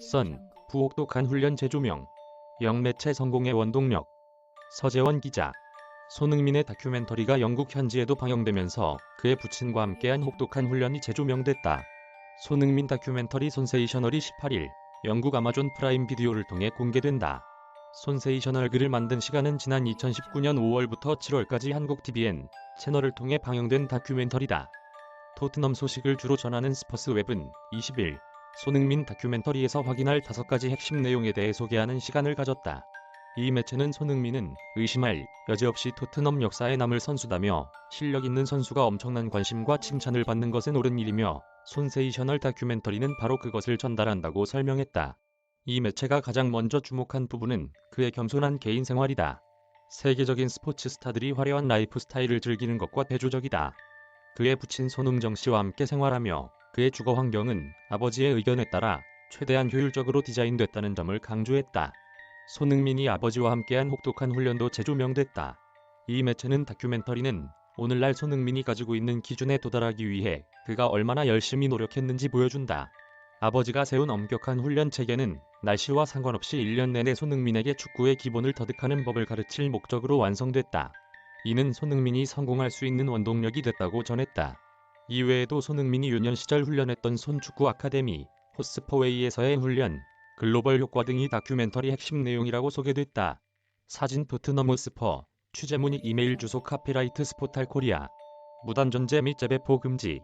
선, 부혹독한 훈련 재조명, 영매체 성공의 원동력, 서재원 기자, 손흥민의 다큐멘터리가 영국 현지에도 방영되면서 그의 부친과 함께한 혹독한 훈련이 재조명됐다. 손흥민 다큐멘터리 손세이셔널이 18일 영국 아마존 프라임 비디오를 통해 공개된다. 손세이셔널 글을 만든 시간은 지난 2019년 5월부터 7월까지 한국 TVN 채널을 통해 방영된 다큐멘터리다. 토트넘 소식을 주로 전하는 스퍼스 웹은 20일 손흥민 다큐멘터리에서 확인할 다섯 가지 핵심 내용에 대해 소개하는 시간을 가졌다. 이 매체는 손흥민은 의심할 여지 없이 토트넘 역사에 남을 선수다며 실력 있는 선수가 엄청난 관심과 칭찬을 받는 것은 옳은 일이며 손세이셔널 다큐멘터리는 바로 그것을 전달한다고 설명했다. 이 매체가 가장 먼저 주목한 부분은 그의 겸손한 개인 생활이다. 세계적인 스포츠 스타들이 화려한 라이프 스타일을 즐기는 것과 대조적이다. 그의 부친 손흥정 씨와 함께 생활하며 그의 주거 환경은 아버지의 의견에 따라 최대한 효율적으로 디자인됐다는 점을 강조했다. 손흥민이 아버지와 함께한 혹독한 훈련도 재조명됐다. 이 매체는 다큐멘터리는 오늘날 손흥민이 가지고 있는 기준에 도달하기 위해 그가 얼마나 열심히 노력했는지 보여준다. 아버지가 세운 엄격한 훈련 체계는 날씨와 상관없이 1년 내내 손흥민에게 축구의 기본을 터득하는 법을 가르칠 목적으로 완성됐다. 이는 손흥민이 성공할 수 있는 원동력이 됐다고 전했다. 이외에도 손흥민이 유년 시절 훈련했던 손축구 아카데미, 호스퍼웨이에서의 훈련, 글로벌 효과 등이 다큐멘터리 핵심 내용이라고 소개됐다. 사진 토트넘 호스퍼, 취재문의 이메일 주소 카피라이트 스포탈 코리아. 무단 전제 및 재배포 금지.